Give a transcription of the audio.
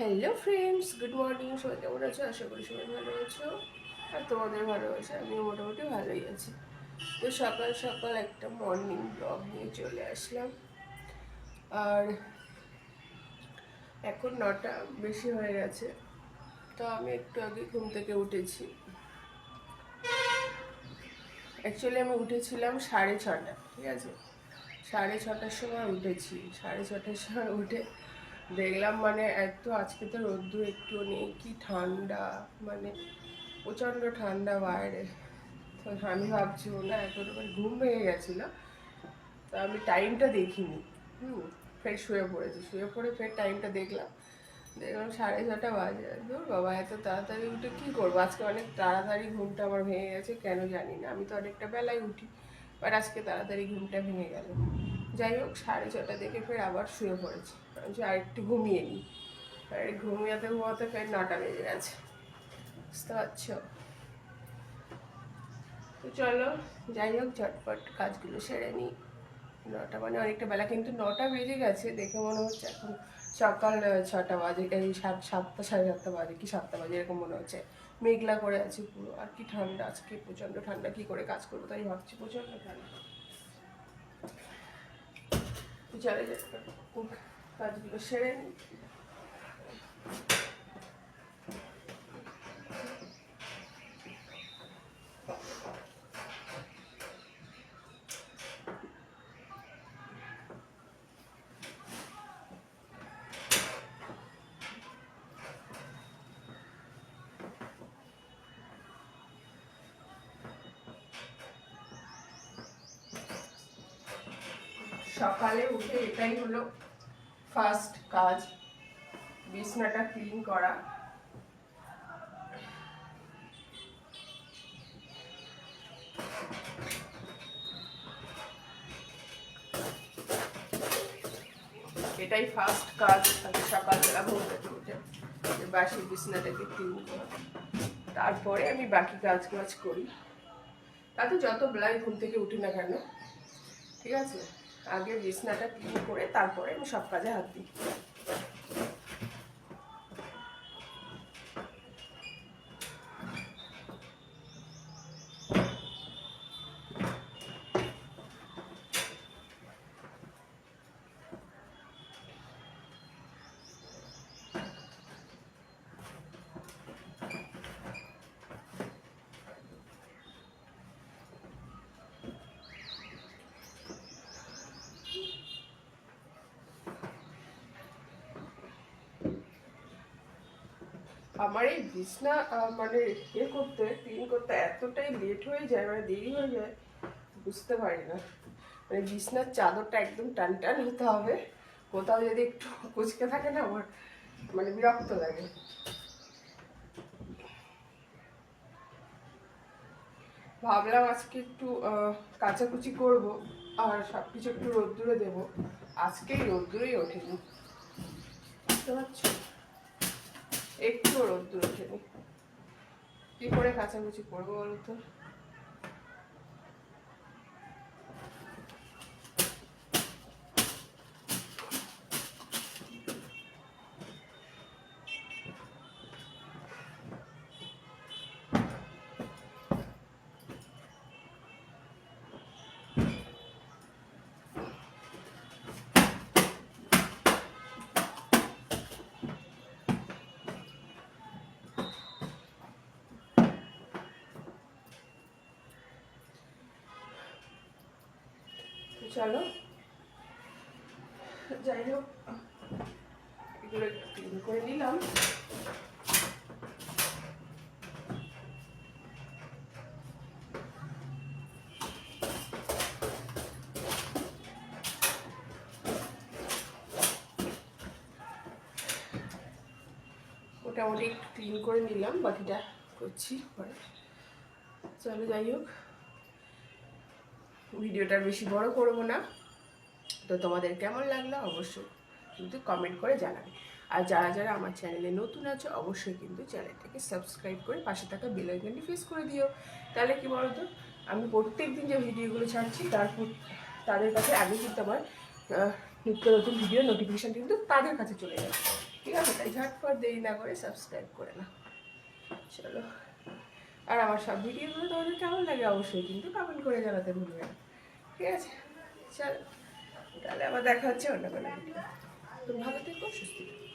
Hello friends good morning সবাই কেমন আছো? আশা করি সবাই ভালো আছো। আর তোমাদের ভালো আছে আমিও মোটামুটি ভালোই আছি। তো সকাল সকাল একটা মর্নিং ব্লগ নিয়ে চলে আসলাম। আর এখন নটা বেশি হয়ে গেছে। তো আমি একটু আগে ঘুম থেকে উঠেছি। অ্যাকচুয়ালি আমি উঠেছিলাম সাড়ে ছটা, ঠিক আছে? সাড়ে ছটার সময় উঠেছি। সাড়ে ছটার সময় উঠে দেখলাম মানে এত আজকে তো রোদ্দুর একটু নেই, কি ঠান্ডা মানে প্রচণ্ড ঠান্ডা বাইরে। তো আমি ভাবছি না এত রকম ঘুম ভেঙে গেছিল। তো আমি টাইমটা দেখিনি। হুম, ফের শুয়ে পড়েছি। শুয়ে পড়ে ফের টাইমটা দেখলাম। দেখলাম সাড়ে ছটা বাজে। দূর বাবা, এত তাড়াতাড়ি উঠে কী করব? আজকে অনেক তাড়াতাড়ি ঘুমটা আমার ভেঙে গেছে, কেন জানি না। আমি তো অনেকটা বেলায় উঠি বাট আজকে তাড়াতাড়ি ঘুমটা ভেঙে গেল। যাই হোক, সাড়ে ছটা দেখে ফের আবার শুয়ে পড়েছি। আমি আর ঘুমিয়ে নিই আর ঘুমিয়াতে ঘুমাতে ফের নটা বেজে গেছে। বুঝতে পারছ? তো চলো, যাই হোক, ঝটপট কাজগুলো সেরে নিই নটা মানে অনেকটা বেলা, কিন্তু নটা বেজে গেছে দেখে মনে হচ্ছে এখন সকাল ছটা বাজে, এই সাত, সাতটা, সাড়ে সাতটা বাজে কি সাতটা বাজে এরকম মনে হচ্ছে। মেঘলা করে আছে পুরো, আর কি ঠান্ডা আজকে, প্রচণ্ড ঠান্ডা, কি করে কাজ করব তাই ভাবছি, প্রচণ্ড ঠান্ডা। চলে যাক কাজগুলো সেরে নিই সকালে উঠে এটাই হলো ফার্স্ট কাজ, বিছনাটা ক্লিন করা। এটাই ফার্স্ট কাজ আমি সকালবেলা ঘুম বাসি বিছনাটাকে ক্লিন করা। তারপরে আমি বাকি কাজ কাজ করি। তাতে যত বেলায় ঘুম থেকে উঠি না কেন, ঠিক আছে? আগে বিছনাটা ক্লিন করে তারপরে আমি সব কাজে হাত দিই। আমার এই বিছনা মানে ইয়ে করতে ক্লিন করতে এতটাই লেট হয়ে যায় মানে দেরি হয়ে যায়, বুঝতে পারি না। মানে বিছনার চাদরটা একদম টান টান হতে হবে। কোথাও যদি একটু কুচকে থাকে না, আমার মানে বিরক্ত লাগে। ভাবলাম আজকে একটু কাচাকুচি করব, আর সব কিছু একটু রোদ্দুরে দেবো। আজকেই রোদ্দুরেই ওঠেনি। বুঝতে পারছ? একটু রোদ্দুর ওঠেনি কি করে কাচাকুচি করব বলতো? চলো। যাই হোক, এগুলো ক্লিন করে নিলাম। মোটামুটি একটু ক্লিন করে নিলাম, বাকিটা করছি। পরে চলো, যাই হোক। ভিডিওটা বেশি বড় করব না। তো তোমাদের কেমন লাগল অবশ্যই কিন্তু কমেন্ট করে জানাবে। আর যারা যারা আমার চ্যানেলে নতুন আছে, অবশ্যই কিন্তু চ্যানেলটাকে সাবস্ক্রাইব করে পাশে থাকা বেল আইকনটি প্রেস করে দিও। তাহলে কি বলতো? আমি প্রত্যেক দিন যে ভিডিওগুলো ছাড়ছি, তারপর তাদের কাছে আগে কিন্তু আমার নিত্য নতুন ভিডিও নোটিফিকেশান কিন্তু তাদের কাছে চলে যাবে ঠিক আছে? তাই ঝটপট দেরি না করে সাবস্ক্রাইব করে না চলো। আর আমার সব ভিডিওগুলো তোমাদের কেমন লাগে অবশ্যই কিন্তু কমেন্ট করে জানাতে ভুলবে না। ঠিক আছে? চলো, তাহলে আবার দেখা হচ্ছে অন্য কোনো ভিডিও তুমি ভালো থেকো, সুস্থ থেকো।